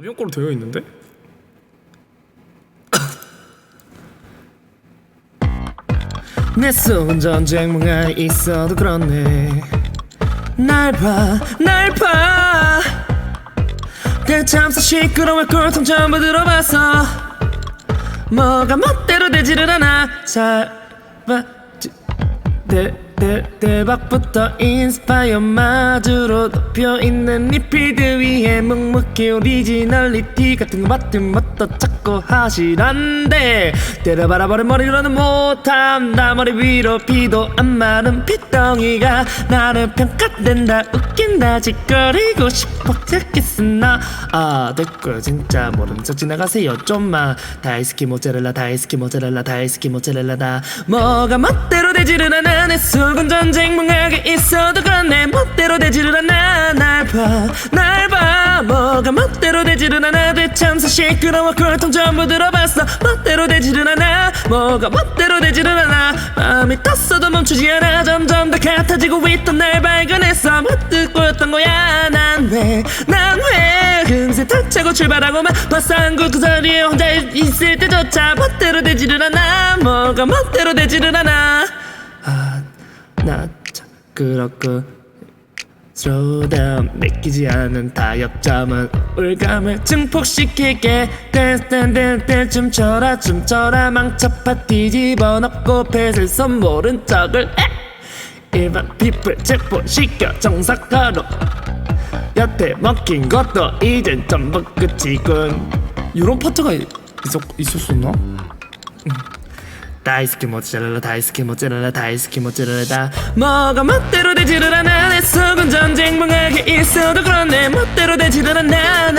라면 거로 되어 있는데? 내 속은 전쟁문가 있어도 그렇네. 날봐날봐. 대참사 시끄러워 꼴통 전부 들어봤어 뭐가 멋대로 되지를 않아. 잘봐 대, 대, 대박부터 인스파이어 마주로 덮여있는 리피드 위에 묵묵히 오리지널리티 같은 거 맡은 것도 찾고 하시란데 때려봐라 버린 머리로는 나 머리 위로 피도 안 마른 피덩이가 나를 평가된다. 웃긴다. 짓거리고 싶어. 듣겠으나. 아 됐고. 진짜 모른 척 지나가세요. 좀만. 다이스키 모짜렐라 다이스키 모짜렐라 다이스키 모짜렐라 다. 뭐가 멋대로 되지를 않아 내 속은 전쟁 뭉하게 있어도 그렇네 멋대로 되지를 않아. 날봐날봐. 뭐가 멋대로 되지를 않아. 대참사 시끄러워 꼴통 전부 들어봤어. 멋대로 되지를 않아. 뭐가 멋대로 되지를 않아. 마음이 떴어도 멈추지 않아. 점점 더 같아지고 있던 날 발견했어. 멋들 꼬였던 거야. 난왜난왜 금세 탁차고 출발하고만 화상구 그 자리에 혼자 있을 때조차 멋대로 되지를 않아. 뭐가 멋대로 되지를 않아. 아 나 그렇고 slow down 믿기지 않은 타협점은 울감을 증폭시킬게 댄스 댄스 댄스 댄스 춤춰라 춤춰라 망쳐파 뒤집어 놓고 뱃을 손 모른 척을 해. 일반 피플 체포시켜 정삭하러 여태 먹힌 것도 이젠 전부 끝이군. 이런 파트가 있, 있었었나? 다이스키 모짜렐라 다이스키 모짜렐라 다이스키 모짜렐라 뭐가 멋대로 되지를 않아 내 속은 전쟁 뭉하게 있어도 그렇네. 멋대로 되지를 않아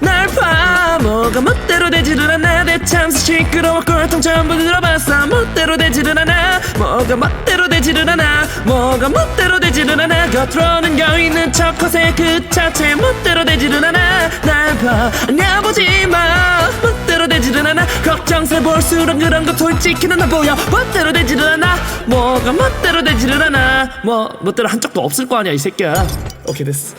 날봐날봐. 뭐가 멋대로 되지를 않아 대참사 시끄러워 꼴통 전부 들어봤어. 멋대로 되지를 않아. 뭐가 멋대로 되지를 않아. 뭐가 멋대로 되지를 않아. 겉으로는 여있는 척 허세 그 자체. 멋대로 되지를 않아. 날봐. 아냐 걱정스레 볼수록 그런 거 솔직히 는 보여. 멋대로 되지를 않아. 뭐가 멋대로 되지를 않아. 뭐 멋대로 한 적도 없을 거 아니야 이 새끼야. 오케이 됐어